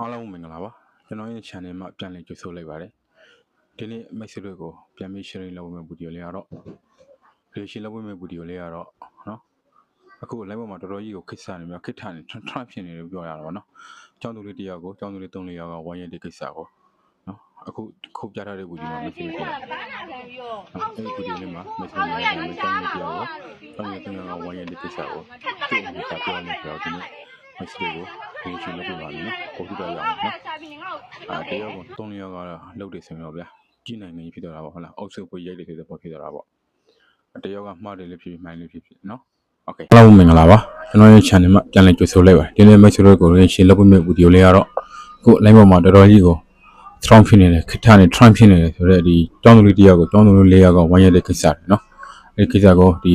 အားလုံးမင်္ဂလာပါကျွန်တော်ရဲ့ channel မှာပြန်လည်ကြိုဆိုလိုက်ပါတယ်ဒီနေ့မိတ်ဆွေတွေကိုပြန်ပြီး sharing လုပ်မယ့်ဗီဒီယိုလေးကတော့ creation လုပ်မယ့်ဗီဒီယိုလေးကတော့နော်အခု live ပေါ်မှာတော်တော်ကြီးကိုခစ်ဆန်နေမြခစ်ထန်နေ try ဖြစ်နေလို့ပြောရတာပါနော်အကြောင်းသူလေးတစ်ယောက်ကိုအကြောင်းသူလေး၃၄ယောက်ကဝိုင်းရတဲ့ကိစ္စကိုနော်အခုခုပြထားတဲ့ဗီဒီယိုမှာမိတ်ဆွေတွေကိုဘာနာခံပြီးတော့အဲ့ဒီဗီဒီယိုလေးမှာမိတ်ဆွေတွေရဲ့အကြောင်းလေးတရားကိုတောင်းရတဲ့ယောက်ကဝိုင်းရတဲ့ကိစ္စကိုသူ့ကိုပြောနေကြတော့ဒီနေ့မိတ်ဆွေတွေကို creation လုပ်ပြပါမယ်နော်ပုံပြတော့ရအောင်နော် စာပြီးငါ့ကို အာတယောက်ကို၃ယောက်ကတော့လှုပ်တယ်ဆိုရင်တော့ဗျာကြည့်နိုင်နေဖြစ်တော့တာပေါ့ဟုတ်လားအုပ်စုပ်ပွေရိုက်တယ်ဆိုတဲ့ပေါ့ဖြစ်တော့တာပေါ့တယောက်ကမှားတယ်လည်းဖြစ်ဖြစ်မှန်လည်းဖြစ်ဖြစ်နော်โอเคအားလုံးမင်္ဂလာပါကျွန်တော်ရဲ့ channel မှာပြန်လည်ကြိုဆိုလိုက်ပါဒီနေ့မိတ်ဆွေတို့ကိုလည်းရှင်းလုပ်ပေးမယ့်ဗီဒီယိုလေးကတော့အခု line ပေါ်မှာတော်တော်ကြီးကို strong ဖြစ်နေတယ်ခက်ထားနေ trend ဖြစ်နေတယ်ဆိုတော့ဒီကျောင်းသူလေးတယောက်ကိုကျောင်းသူလေး၄ယောက်ကဝိုင်းရတဲ့ကိစ္စတယ်နော်အဲဒီကိစ္စကိုဒီ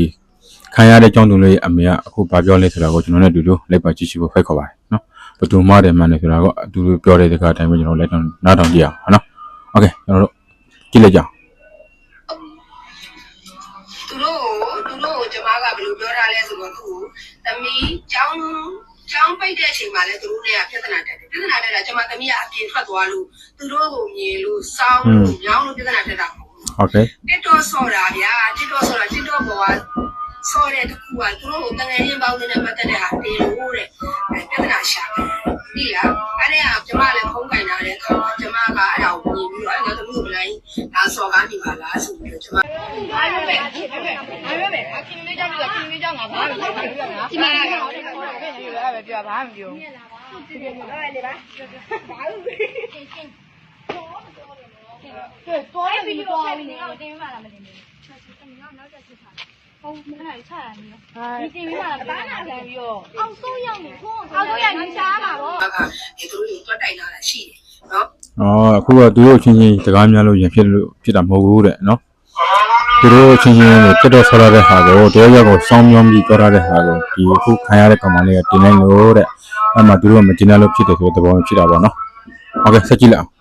ခံရတဲ့ကျောင်းသူလေးရဲ့အမေကအခုဗာပြောလဲဆိုတာကိုကျွန်တော်နဲ့အတူတူလိုက်ပါကြည့်ရှုဖို့ဖိတ်ခေါ်ပါတယ်နော် ဘယ်သူမှတယ်မှန်တယ်ဆိုတာကိုအတူတူပြောတဲ့စကားအတိုင်းပဲကျွန်တော်လက်တော့နားထောင်ကြည့်အောင်နော်โอเคကျွန်တော်တို့ကြည့်လိုက်ကြအောင် သူတို့ကိုသူတို့ကိုကျမကဘယ်လိုပြောထားလဲဆိုတော့သူ့ကိုသမီးចောင်းចောင်းပိတ်တဲ့အချိန်မှာလဲသူတို့နဲ့ပြဿနာတက်တယ်ပြဿနာတက်တာကျမသမီးကအပြင်ထွက်သွားလို့သူတို့ကိုမြင်လို့စောင်းလို့ညောင်းလို့ပြဿနာတက်တာမဟုတ်ဘူး โอเค တစ်တော့ဆော်တာဗျာတစ်တော့ဆော်တာတစ်တော့ဘောက ဆော်တဲ့တစ်ခုကသူတို့ကိုတငယ်ချင်းပေါင်းနေတဲ့ပတ်သက်တဲ့ဟာတင်လို့တဲ့ပြဿနာရှာတယ်ဒီလားအဲ့ဒါကကျမလည်းဖုန်းကင်ထားတဲ့အခါမှာကျမကအဲ့ဒါကိုမြင်ပြီးတော့အဲ့ဒါသမီးကိုဘယ်လိုက်ဒါဆော်ကားနေပါလားဆိုပြီးတော့ကျမဘာလို့ပဲဘာလို့ပဲဘာလို့ပဲအခင်လေးကြောင့်ပြီးတော့ခင်လေးကြောင့်ငါဘာလို့လဲပြောတာဒီမှာကလည်းပဲပြောဘာမှမပြောဘူးတော်ရပြီတော်ပြီနေတော့တင်းမှလာမတ ချက်စစ်တယ်နော်နောက်ချက်စစ်ထားဟုတ်မလားချရမျိုးဒီတင်ပြီးမှဘာနာခံပြီးတော့အောက်ဆိုးရောက်နေဖုန်းအောက်ဆိုးရောက်နေရှားပါဗောအဲသူတို့တွေတွတ်တိုက်လာတာရှိတယ်နော်အော်အခုကသူတို့ချင်းချင်းစကားများလို့ရင်ဖြစ်လို့ဖြစ်တာမဟုတ်ဘူးတဲ့နော်သူတို့ချင်းချင်းတွေတက်တော့ဆော်ရတဲ့ဟာကိုတရားရောက်ကိုစောင်းမြောင်းပြီးကြောရတဲ့ဟာကိုဒီအခုခံရတဲ့ကောင်မလေးကတင်လိုက်လို့တဲ့အဲ့မှာသူတို့ကမတင်ရလို့ဖြစ်တယ်ဆိုတဲ့သဘောမျိုးဖြစ်တာပေါ့နော်ဟုတ်ကဲ့ဆက်ကြည့်လိုက်အောင်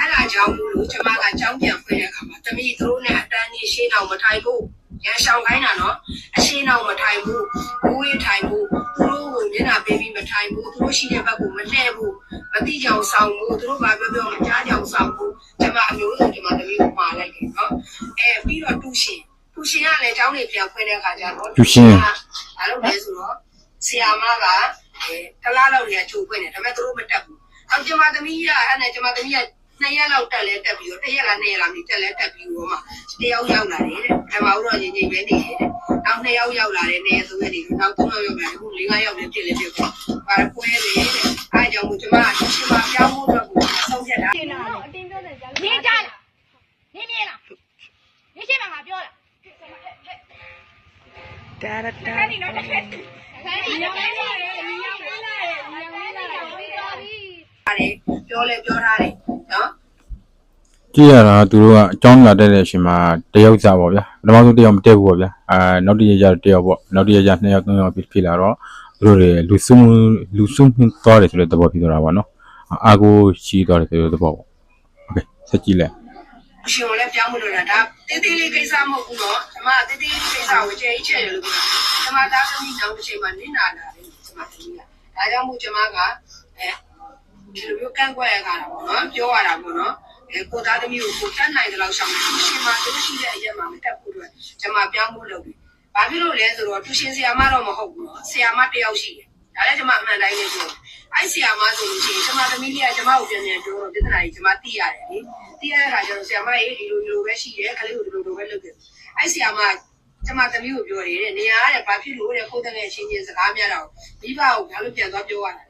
အဲ့ဒါကြောင့်မို့လို့ကျွန်မကကြောင်းပြန်ဖွင့်တဲ့အခါမှာတမီးသူတို့နဲ့ အတန်းကြီးရှင်းအောင်မထိုင်ဘူးရန်ဆောင်ခိုင်းတာနော်အရှင်းအောင်မထိုင်ဘူးဘူးရထိုင်ဘူးသူတို့ကိုမျက်နှာပေးပြီးမထိုင်ဘူးသူတို့ရှိတဲ့ဘက်ကိုမလှည့်ဘူးမတိကြောင်ဆောင်ဘူးသူတို့ဘာပြောပြောမကြားကြောင်ဆောင်ဘူးကျမအမျိုးဆုံးကျမတမီးကိုမှာလိုက်တယ်နော်အဲပြီးတော့တူရှင်တူရှင်ကလည်းကျောင်းနေပြန်ဖွင့်တဲ့အခါကျတော့ဘာလို့လဲဆိုတော့ဆရာမကအဲတလားလောက်နေချိုးဖွင့်တယ်ဒါပေမဲ့သူတို့မတက်ဘူးအောင်ကျမသမီးကအဲ့နဲ့ကျမသမီးက နှစ်ရက်လောက်တက်လဲတက်ပြီးတော့တစ်ရက်လားနှစ်ရက်လားမသိတက်လဲတက်ပြီးတော့မှတယောက်ရောက်လာတယ်တဲ့။ဓမ္မဥတော်ရင်ချင်းပဲနေတယ်တဲ့။နောက်နှစ်ယောက်ရောက်လာတယ်နေဆိုရနေတော့နောက်သုံးယောက်ရောက်လာတယ်ခုလေးငါးယောက်လည်းဖြစ်လေဖြစ်ပေါ့။ဘာပွဲလေတဲ့။အားကြောင့်မို့ကျမကရှင်မပြောင်းဖို့အတွက်ကိုဆုံးဖြတ်တာတင်တာအတင်းပြောတယ်ကြာနင်းကြလားနင်းမြင်လားနင်းရှိမှငါပြောလားဒါရတာခိုင်းနေတော့တစ်ခက်ခိုင်းနေတော့ခိုင်းနေတယ်ညီရောက်လာတယ်ညီရောက်လာတယ်ပြီးသွားပြီတယ် ပြောလဲပြောထားတယ်နော် ကြည့်ရတာသူတို့ကအကြောင်းလာတဲ့တဲ့အချိန်မှာတယောက်စားပေါ့ဗျာပထမဆုံးတယောက်မတက်ဘူးပေါ့ဗျာအာနောက်တစ်ရက်ကျတော့တယောက်ပေါ့နောက်တစ်ရက်ကျနှစ်ယောက်သုံးယောက်ဖြစ်ဖြစ်လာတော့သူတို့တွေလူစုမှုလူစုမှုသွားတယ်ဆိုတဲ့သဘောဖြစ်သွားတာပေါ့နော်အာကိုရှိသွားတယ်ဆိုတဲ့သဘောပေါ့โอเคဆက်ကြည့်လိုက် ရှင်ကိုလည်းပြောင်းမလို့လားဒါတေးသေးလေးကိစ္စမဟုတ်ဘူးနော်ကျမတေးသေးလေးကိစ္စကိုကြဲချဲ့တယ်လို့ပြောကျမသားသမီးနောက်တစ်ချိန်မှာနင်းနာလာတယ်ကျမသမီးကဒါကြောင့်မို့ကျမကအဲ ဒီလိုမျိုးကန့်ကွက်ရတာပေါ့နော်ပြောရတာပေါ့နော်အဲကိုသားသမီးကိုကိုတတ်နိုင်တဲ့လောက်ရှောင်တယ်ရှင်မတို့ရှိတဲ့အရက်မှာမတက်ဘူးတော့ကျမပြောင်းဖို့လုပ်ပြီဘာဖြစ်လို့လဲဆိုတော့သူရှင်ဆရာမတော့မဟုတ်ဘူးနော်ဆရာမတစ်ယောက်ရှိတယ်ဒါလည်းကျမအမှန်တိုင်းလေးပြောအဲ့ဆရာမဆိုလို့ရှိရင်ကျမသမီးလေးကကျမကိုပြန်ပြန်ပြောတော့ပြဿနာကြီးကျမသိရတယ်လေသိရတဲ့အခါကျတော့ဆရာမရေးဒီလိုဒီလိုပဲရှိတယ်ခလေးကိုဒီလိုလိုပဲလုပ်တယ်အဲ့ဆရာမကျမသမီးကိုပြောတယ်တဲ့နေရာကဘာဖြစ်လို့တဲ့ကိုယ်တကယ်ချင်းချင်းစကားများတော့မိဘကိုဘာလို့ပြန်သွားပြောရတာလဲ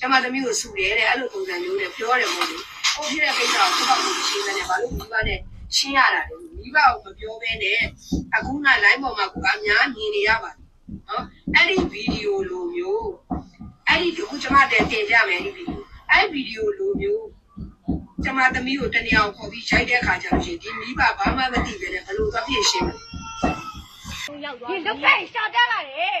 ကျမသမီးကိုစုတယ်တဲ့အဲ့လိုပုံစံမျိုးနဲ့ပြောတယ်မို့လို့ကိုဖြစ်တဲ့ကိစ္စကိုကိုယ့်ဘာလို့ရှင်းတယ်ဘာလို့မိဘနဲ့ရှင်းရတာလဲမိဘကိုမပြောဘဲနဲ့အခုက line ပေါ်မှာကိုအများမြင်နေရပါတယ်နော်အဲ့ဒီဗီဒီယိုလိုမျိုးအဲ့ဒီအခုကျမတင်တင်ပြမယ်ဒီဗီဒီယိုအဲ့ဗီဒီယိုလိုမျိုးကျမသမီးကိုတနေအောင်ခေါ်ပြီးရိုက်တဲ့အခါကျလို့ရှိရင်ဒီမိဘဘာမှမသိပဲနဲ့ဘယ်လိုသွားပြည့်ရှင်းမလဲဒီဒုက္ခရှာတက်လာတယ်စီလိုက်ကိန်းတော့နေပြောလိုက်နေနေအဒီတိုင်းကြည့်မယ်ပုံပြောပြတယ်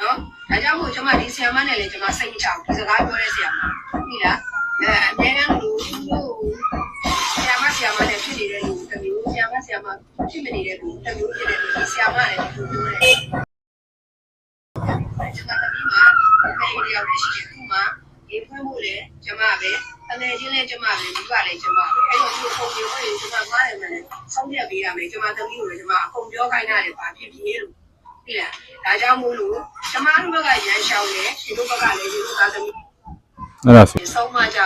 နော်ဒါကြောင့်မို့ကျွန်မဒီဆရာရာမနဲ့လည်းကျွန်မစိတ်မချဘူးဒီစကားပြောတဲ့ဆရာမဟုတ်လားအဲအများအားလို့ဆရာမဆရာမနဲ့ဖြစ်နေတဲ့လူတစ်မျိုးဆရာမဆရာမဖြစ်မနေတဲ့လူတစ်မျိုးဖြစ်တဲ့ လူဆရာမလည်းဒီလိုပြောတယ်ကျွန်မသမီးမှာမေးရရရှိတယ်သူမှာဒီဖွင့်ဖို့လေကျွန်မပဲအငယ်ချင်းလည်းကျွန်မပဲမိဘလည်းကျွန်မပဲအဲ့တော့ဒီပုံမျိုးကိုကျွန်မငားတယ်မလဲဆုံးဖြတ်ပေးရမယ်ကျွန်မသမီးကိုလည်းကျွန်မအကုန်ပြောခိုင်းတာလေဘာဖြစ်ဖြစ်လို့ပြီလားဒါကြောင့်မို့လို့ကျွန်မတို့ဘက်ကရန်ရှောင်းတယ်ဒီလိုဘက်ကလည်းဒီလိုသားသမီးအဲ့ဒါဆိုဆုံးမကြ